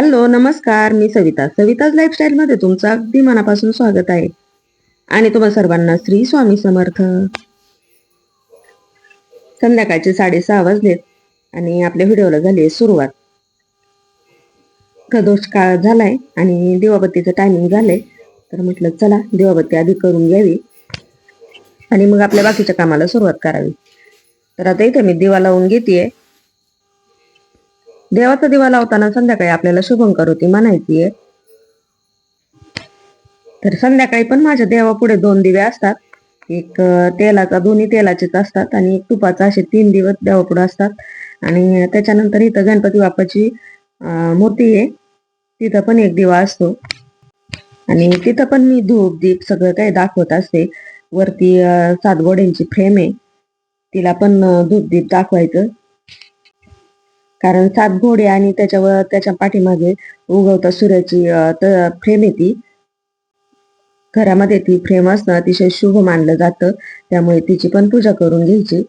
Hello नमस्कार मी सविता. सविताज लाईफस्टाईलमध्ये तुमचं अगदी मनापासून स्वागत आहे. आणि तुम्हा सर्वांना श्री स्वामी समर्थ. संध्याकाळचे साडेसहा वाजलेत आणि आपल्या व्हिडिओला झाली आहे सुरुवात. प्रदोष काळ झालाय आणि दिवाबत्तीचं टायमिंग झालंय. तर म्हटलं चला दिवाबत्ती आधी करून घ्यावी. आणि मग आपल्या बाकीच्या कामाला सुरुवात करावी. तर आता इथे मी दिवा लावून घेतेय. देवाचा दिवा लावताना संध्याकाळी आपल्याला शुभंकर होती म्हणायची आहे. तर संध्याकाळी पण माझ्या देवापुढे दोन दिवे असतात. एक तेलाचा दोन्ही तेलाचेच असतात आणि एक तुपाचा असे तीन दिवस देवापुढे असतात. आणि त्याच्यानंतर इथं गणपती बाप्पाची मूर्ती आहे. तिथं पण एक दिवा असतो. आणि तिथं पण मी धूप दीप सगळं काही दाखवत असते. वरती सातगोड्यांची सात फ्रेम आहे. तिला पण धूप दीप दाखवायचं. कारण सात घोडे आणि त्याच्यावर त्याच्या पाठीमागे उगवता सूर्याची फ्रेम आहे ती. घरामध्ये ती फ्रेम असणं अतिशय शुभ मानलं जातं. त्यामुळे तिची पण पूजा करून घ्यायची.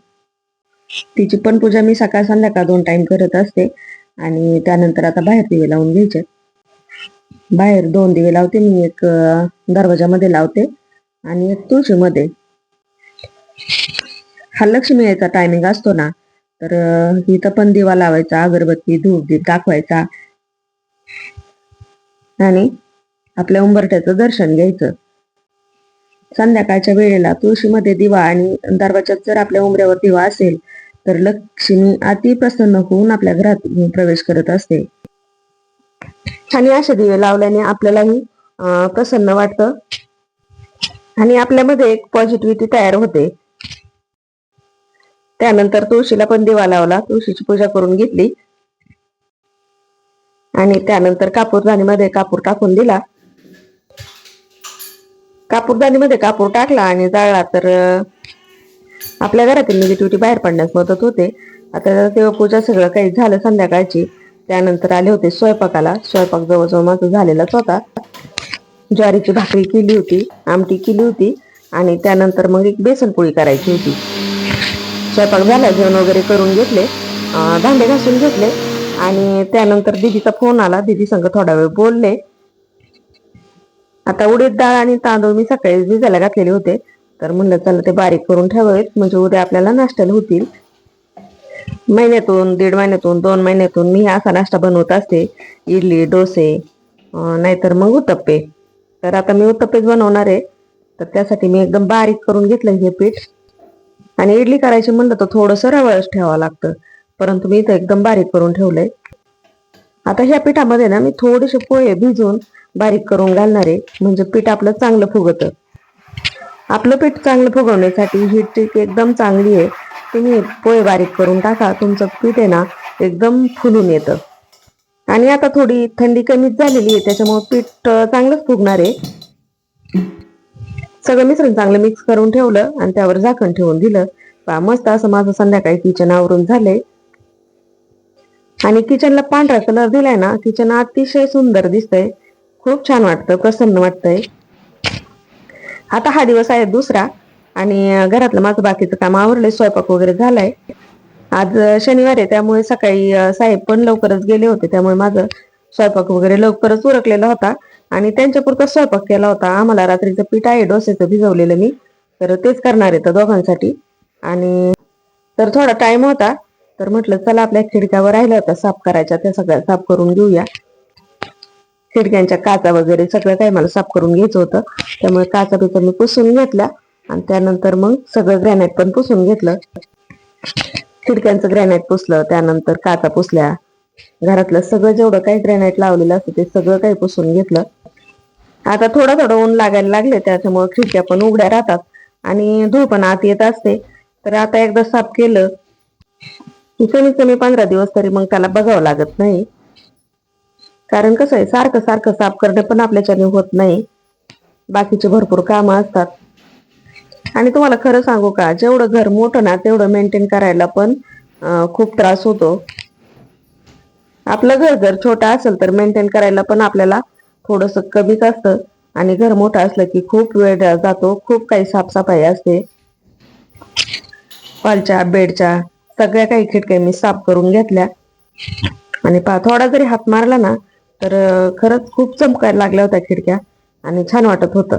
तिची पण पूजा मी सकाळ संध्याकाळ दोन टाइम करत असते. आणि त्यानंतर आता बाहेर दिवे लावून घ्यायचे. बाहेर दोन दिवे लावते मी एक दरवाजामध्ये लावते आणि एक तुळशीमध्ये. हा लक्ष्मी यायचा टायमिंग असतो ना तर इथं पण दिवा लावायचा अगरबत्ती धूप दीप दाखवायचा. आणि आपल्या उंबरठ्याचं दर्शन घ्यायचं. संध्याकाळच्या वेळेला तुळशीमध्ये दिवा आणि दरवाजात जर आपल्या उंबऱ्यावर दिवा असेल तर लक्ष्मी अति प्रसन्न होऊन आपल्या घरात प्रवेश करत असते. आणि अशा दिवे लावल्याने आपल्यालाही अं, प्रसन्न वाटतं. आणि आपल्यामध्ये एक पॉझिटिव्हिटी तयार होते. त्यानंतर तुळशीला पण दिवा लावला. तुळशीची पूजा करून घेतली. आणि त्यानंतर कापूरदानीमध्ये कापूर टाकून दिला. कापूरदानीमध्ये कापूर टाकला आणि जाळला तर आपल्या घरातील निगेटिव्हिटी बाहेर पडण्यास मदत होते. आता तेव्हा पूजा सगळं काही झालं संध्याकाळची. त्यानंतर आले होते स्वयंपाकाला. स्वयंपाक जवळजवळ माझा झालेलाच होता. ज्वारीची भाकरी केली होती. आमटी केली होती. आणि त्यानंतर मग एक बेसन पोळी करायची होती. स्वयंपाक झाला जेवण वगैरे करून घेतले. भांडे घासून घेतले. आणि त्यानंतर दीदीचा फोन आला. दीदी संग थोडा वेळ बोलले. आता उडीद डाळ आणि तांदूळ मी सकाळी भिजायला घातलेले होते. तर म्हणलं चला ते बारीक करून ठेवावेत. म्हणजे उद्या आपल्याला नाश्त्याला होतील. महिन्यातून दीड महिन्यातून दोन महिन्यातून मी असा नाश्ता बनवत असते. इडली डोसे नाहीतर मग उत्तप्पे. तर आता मी उत्तप्पेच बनवणार आहे. तर त्यासाठी मी एकदम बारीक करून घेतलं हे पीठ. आणि इडली करायची म्हणलं तर थोडंसं रवळच ठेवावं लागतं. परंतु मी इथं एकदम बारीक करून ठेवलंय. आता ह्या पिठामध्ये ना मी थोडेसे पोहे भिजून बारीक करून घालणार आहे. म्हणजे पीठ आपलं चांगलं फुगतं. आपलं पीठ चांगलं फुगवण्यासाठी ही ट्रिक एकदम चांगली आहे. तुम्ही पोहे बारीक करून टाका. तुमचं पीठ आहे ना एकदम फुलून येतं. आणि आता थोडी थंडी कमीच झालेली आहे. त्याच्यामुळे पीठ चांगलंच फुगणार आहे. सगळं मिश्रण चांगलं मिक्स करून ठेवलं आणि त्यावर झाकण ठेवून दिलं. मस्त असं माझं संध्याकाळी किचन आवरून झालंय. आणि किचनला पांढरा कलर दिलाय ना किचन अतिशय सुंदर दिसतंय. खूप छान वाटतं प्रसन्न वाटतंय. आता हा दिवस आहे दुसरा आणि घरातलं माझं बाकीचं काम आवरलंय स्वयंपाक वगैरे झालाय. आज शनिवार आहे त्यामुळे सकाळी साहेब पण लवकरच गेले होते त्यामुळे माझं स्वयंपाक वगैरे लवकरच उरकलेला होता. आणि त्यांच्यापुरता स्वयंपाक केला होता. आम्हाला रात्रीचं पीठ आहे डोसेचं भिजवलेलं मी. तर तेच करणार आहे दोघांसाठी. आणि तर थोडा टाइम होता. तर म्हटलं चला आपल्या खिडक्यावर राहिलं होतं साफ करायच्या त्या सगळ्या साफ करून घेऊया. खिडक्यांच्या काचा वगैरे सगळं काही मला साफ करून घ्यायचं होतं. त्यामुळे काचा बिचा मी पुसून घेतल्या. आणि त्यानंतर मग सगळं ग्रॅनाईट पण पुसून घेतलं. खिडक्यांचं ग्रॅनाईट पुसलं. त्यानंतर काचा पुसल्या. घरातलं सगळं जेवढं काही ग्रॅनाईट लावलेलं असतं ते सगळं काही पुसून घेतलं. आता थोडं थोडं ऊन लागायला लागले त्याच्यामुळे खिडक्या पण उघड्या राहतात आणि धूळ पण आत येत असते. तर आता एकदा साफ केलं की कमीत कमी पंधरा दिवस तरी मग त्याला बघावं लागत नाही. कारण कसं आहे सारखं सारखं साफ करणं पण आपल्याच्याने होत नाही. बाकीचे भरपूर कामं असतात. आणि तुम्हाला खरं सांगू का जेवढं घर मोठं ना तेवढं मेंटेन करायला पण खूप त्रास होतो. आपलं घर जर छोटं असेल तर मेंटेन करायला पण आपल्याला थोडस कमीच असतं. आणि घर मोठं असलं की खूप वेळ जातो खूप काही साफसफाई असते. हॉलच्या बेडच्या सगळ्या काही खिडक्या मी साफ करून घेतल्या. आणि पा थोडा जरी हात मारला ना तर खरंच खूप चमकायला लागल्या होत्या खिडक्या. आणि छान वाटत होतं.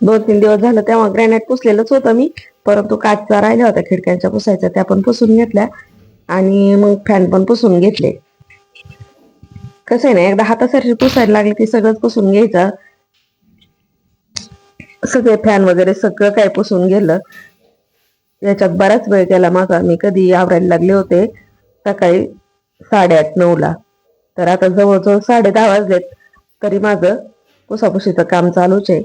दोन तीन दिवस झालं तेव्हा ग्रॅनाईट पुसलेलंच होतं मी. परंतु काचचा राहिल्या होत्या खिडक्यांच्या पुसायच्या त्या पण पुसून घेतल्या. आणि मग फॅन पण पुसून घेतले. कसं आहे ना एकदा हातासारखी पुसायला लागली की सगळंच पुसून घ्यायचं. सगळे फॅन वगैरे सगळं काय पुसून गेलं. याच्यात बराच वेळ गेला माझा. मी कधी आवरायला लागले होते सकाळी साडेआठ नऊला. तर आता जवळजवळ साडे दहा वाजलेत तरी माझं पुसापुशीचं काम चालूच आहे.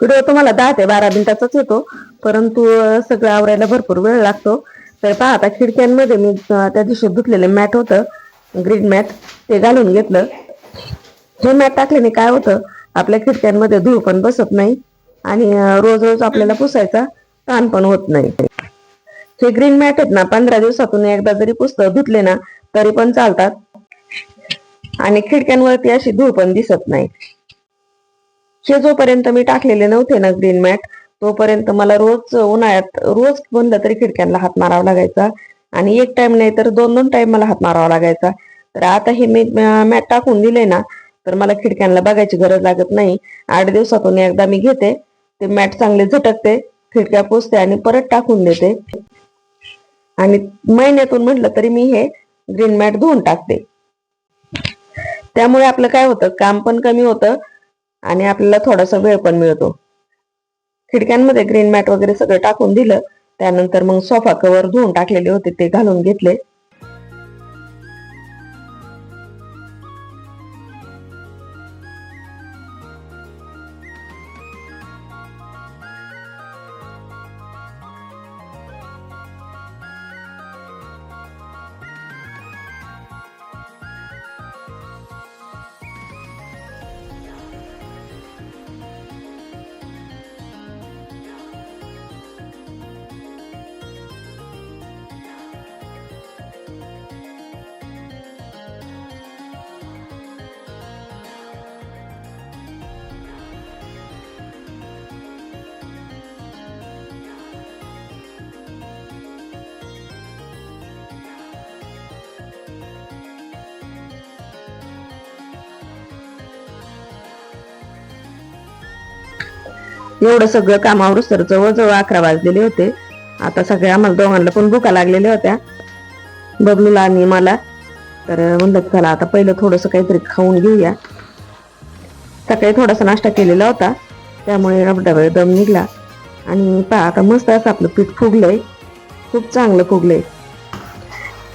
व्हिडिओ तुम्हाला दहा ते बारा मिनिटाचाच येतो परंतु सगळं आवरायला भरपूर वेळ लागतो. तर पहा आता खिडक्यांमध्ये मी त्या दिवशी धुतलेलं मॅट होतं. ग्रीन मॅट ते घालून घेतलं. हे मॅट टाकल्याने काय होतं आपल्या खिडक्यांमध्ये धूळ पण बसत नाही आणि रोज रोज आपल्याला पुसायचा ताण पण होत नाही. हे ग्रीन मॅट आहेत ना पंधरा दिवसातून एकदा जरी पुस्तक धुतले ना तरी पण चालतात. आणि खिडक्यांवरती अशी धूळ पण दिसत नाही. हे जोपर्यंत मी टाकलेले नव्हते ना ग्रीन मॅट तोपर्यंत मला रोज उन्हाळ्यात रोज म्हणलं तरी खिडक्यांना हात मारावा लागायचा. आणि एक टाइम नाही तर दोन दोन टाइम मला हात मारावा लागायचा. तर आता हे मी मॅट टाकून दिले ना तर मला खिडक्यांना बघायची गरज लागत नाही. आठ दिवसातून एकदा मी घेते ते मॅट चांगले झटकते खिडक्या पुसते आणि परत टाकून देते. आणि महिन्यातून म्हटलं तरी मी हे ग्रीन मॅट धुवून टाकते. त्यामुळे आपलं काय होतं काम पण कमी होतं आणि आपल्याला थोडासा वेळ पण मिळतो. खिडक्यांमध्ये ग्रीन मॅट वगैरे सगळं टाकून दिलं त्यानंतर मग सोफा कव्हर धुवून टाकलेले होते ते घालून घेतले. एवढं सगळं कामावर सर जवळजवळ अकरा वाजलेले होते. आता सगळ्या आम्हाला दोघांना पण भुका लागलेल्या होत्या. बबलूला आणि मला. तर म्हणलं चला आता पहिलं थोडंसं काहीतरी खाऊन घेऊया. सकाळी थोडासा नाश्ता केलेला होता. त्यामुळे रबडा दम निघला. आणि पहा आता मस्त असं आपलं पीठ फुगलंय. खूप चांगलं फुगलंय.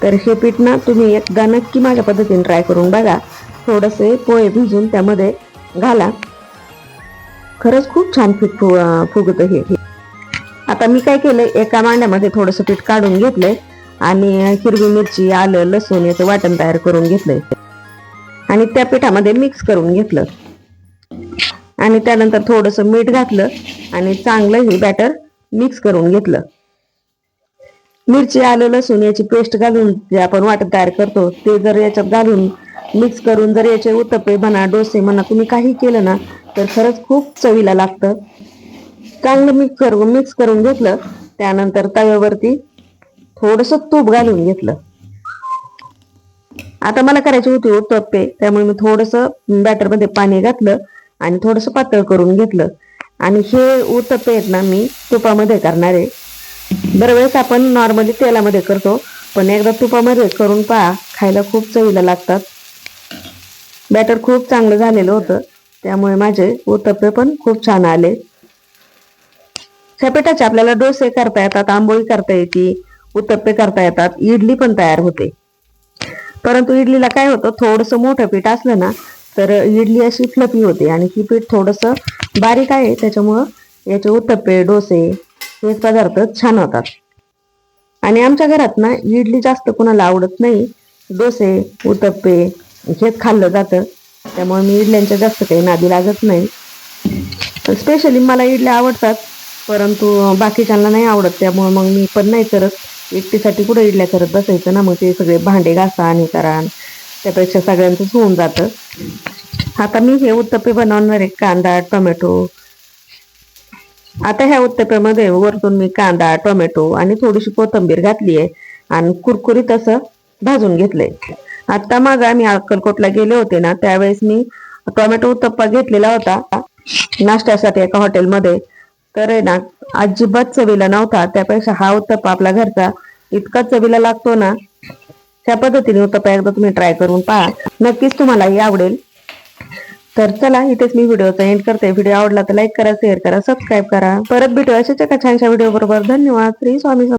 तर हे पीठ ना तुम्ही एकदा नक्की माझ्या पद्धतीने ट्राय करून बघा. थोडंसे पोहे भिजून त्यामध्ये घाला. खरंच खूप छान पीठ फु फुगत हे. आता मी काय केलंय एका मांड्यामध्ये थोडंसं पीठ काढून घेतलंय आणि हिरवी मिरची आलं लसूण याचं वाटण तयार करून घेतलंय. आणि त्या पिठामध्ये मिक्स करून घेतलं. आणि त्यानंतर थोडंसं मीठ घातलं आणि चांगलं हे बॅटर मिक्स करून घेतलं. मिरची आलं लसूण याची पेस्ट घालून जे आपण वाटण तयार करतो ते जर याच्यात घालून मिक्स करून जर याचे उत्तपे म्हणा डोसे म्हणा तुम्ही काही केलं ना तर खरंच खूप चवीला लागतं. चांगलं मिक्स करून मिक्स करून घेतलं. त्यानंतर तव्यावरती थोडस तूप घालून घेतलं. आता मला करायचे होते हो तप्पे त्यामुळे मी थोडस बॅटरमध्ये पाणी घातलं आणि थोडस पातळ करून घेतलं. आणि हे उत्तप्पे आहेत ना मी तुपामध्ये करणार आहे. दरवेळेस आपण नॉर्मली तेलामध्ये करतो पण एकदा तुपामध्ये करून पहा खायला खूप चवीला लागतात. बॅटर खूप चांगलं झालेलं होतं. त्यामुळे माझे उत्तप्पे पण खूप छान आले. ह्या आपल्याला डोसे करता येतात आंबोळी करता येते उत्तप्पे करता येतात इडली पण तयार होते. परंतु इडलीला काय होतं थोडस मोठं पीठ असलं ना तर इडली अशी फ्लपी होते आणि ही पीठ थोडस बारीक आहे त्याच्यामुळं याचे उत्तप्पे डोसे हे पदार्थ छान होतात. आणि आमच्या घरात ना इडली जास्त कुणाला आवडत नाही. डोसे उत्तप्पे हेच खाल्लं जातं. त्यामुळे मी इडल्यांच्या जास्त काही नादी लागत नाही. स्पेशली मला इडल्या आवडतात परंतु बाकीच्यांना नाही आवडत. त्यामुळे मग मी पण नाही करत. एकटीसाठी कुठं इडल्या करत बसायचं ना? मग ते सगळे भांडे घासा आणि करा. त्यापेक्षा सगळ्यांचंच होऊन जातं. आता मी हे उत्तप्पे बनवणार आहे कांदा टोमॅटो. आता ह्या उत्तप्यामध्ये वरतून मी कांदा टोमॅटो आणि थोडीशी कोथिंबीर घातली आहे आणि कुरकुरीत असं भाजून घेतलंय. आता मग मी अक्कलकोटला गेले होते ना त्यावेळेस मी टोमॅटो उत्तप्पा घेतलेला होता नाश्त्यासाठी एका हॉटेलमध्ये. तर आहे ना अजिबात चवीला नव्हता त्यापेक्षा हा उत्तप्पा आपला घरचा इतका चवीला लागतो ना त्या पद्धतीने उत्तप्पा एकदा तुम्ही ट्राय करून पहा. नक्कीच तुम्हालाही आवडेल. तर चला इथेच मी व्हिडिओचा एंड करते. व्हिडिओ आवडला तर लाईक करा शेअर करा सबस्क्राईब करा. परत भेटू अशाच एका छानशा व्हिडिओ बरोबर. धन्यवाद. श्री स्वामी